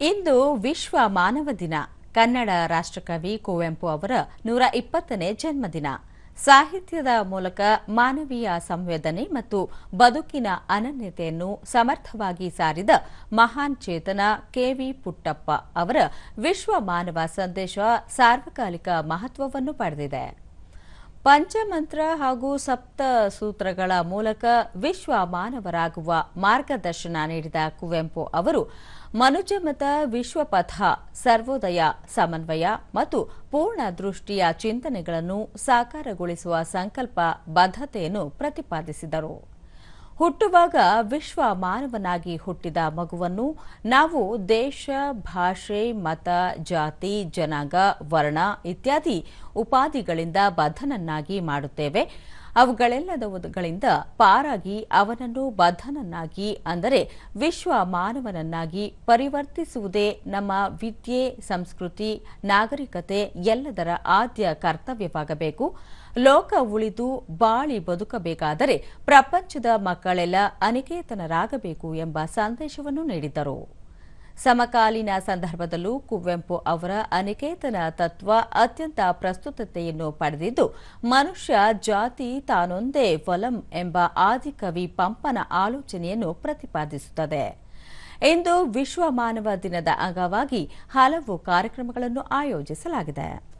ಇಂದು ವಿಶ್ವ ಮಾನವ ದಿನ. ಕನ್ನಡ ರಾಷ್ಟ್ರಕವಿ ಕುವೆಂಪು ಅವರ ನೂರ ಇಪ್ಪತ್ತನೇ ಜನ್ಮದಿನ. ಸಾಹಿತ್ಯದ ಮೂಲಕ ಮಾನವೀಯ ಸಂವೇದನೆ ಮತ್ತು ಬದುಕಿನ ಅನನ್ಯತೆಯನ್ನು ಸಮರ್ಥವಾಗಿ ಸಾರಿದ ಮಹಾನ್ ಚೇತನ ಕೆವಿ ಪುಟ್ಟಪ್ಪ ಅವರ ವಿಶ್ವ ಮಾನವ ಸಂದೇಶ ಸಾರ್ವಕಾಲಿಕ ಮಹತ್ವವನ್ನು ಪಡೆದಿದೆ. ಪಂಚಮಂತ್ರ ಹಾಗೂ ಸಪ್ತ ಸೂತ್ರಗಳ ಮೂಲಕ ವಿಶ್ವ ಮಾನವರಾಗುವ ಮಾರ್ಗದರ್ಶನ ನೀಡಿದ ಕುವೆಂಪು ಅವರು ಮನುಜಮತ ವಿಶ್ವಪಥ, ಸರ್ವೋದಯ, ಸಮನ್ವಯ ಮತ್ತು ಪೂರ್ಣ ದೃಷ್ಟಿಯ ಚಿಂತನೆಗಳನ್ನು ಸಾಕಾರಗೊಳಿಸುವ ಸಂಕಲ್ಪ ಬದ್ಧತೆಯನ್ನು ಪ್ರತಿಪಾದಿಸಿದರು. ಹುಟ್ಟುವಾಗ ವಿಶ್ವ ಮಾನವನಾಗಿ ಹುಟ್ಟಿದ ಮಗುವನ್ನು ನಾವು ದೇಶ, ಭಾಷೆ, ಮತ, ಜಾತಿ, ಜನಾಂಗ, ವರ್ಣ ಇತ್ಯಾದಿ ಉಪಾಧಿಗಳಿಂದ ಬದ್ಧನನ್ನಾಗಿ ಮಾಡುತ್ತೇವೆ. ಅವುಗಳೆಲ್ಲದವುಗಳಿಂದ ಪಾರಾಗಿ ಅವನನ್ನು ಬದ್ಧನನ್ನಾಗಿ, ಅಂದರೆ ವಿಶ್ವ ಮಾನವನನ್ನಾಗಿ ಪರಿವರ್ತಿಸುವುದೇ ನಮ್ಮ ವಿದ್ಯೆ, ಸಂಸ್ಕೃತಿ, ನಾಗರಿಕತೆ ಎಲ್ಲದರ ಆದ್ಯ ಕರ್ತವ್ಯವಾಗಬೇಕು. ಲೋಕ ಉಳಿದು ಬಾಳಿ ಬದುಕಬೇಕಾದರೆ ಪ್ರಪಂಚದ ಮಕ್ಕಳೆಲ್ಲ ಅನಿಕೇತನರಾಗಬೇಕು ಎಂಬ ಸಂದೇಶವನ್ನು ನೀಡಿದ್ದರು. ಸಮಕಾಲೀನ ಸಂದರ್ಭದಲ್ಲೂ ಕುವೆಂಪು ಅವರ ಅನಿಕೇತನ ತತ್ವ ಅತ್ಯಂತ ಪ್ರಸ್ತುತತೆಯನ್ನು ಪಡೆದಿದ್ದು, ಮನುಷ್ಯ ಜಾತಿ ತಾನೊಂದೇ ವಲಂ ಎಂಬ ಆದಿಕವಿ ಪಂಪನ ಆಲೋಚನೆಯನ್ನು ಪ್ರತಿಪಾದಿಸುತ್ತದೆ. ಇಂದು ವಿಶ್ವ ಮಾನವ ದಿನದ ಅಂಗವಾಗಿ ಹಲವು ಕಾರ್ಯಕ್ರಮಗಳನ್ನು ಆಯೋಜಿಸಲಾಗಿದೆ.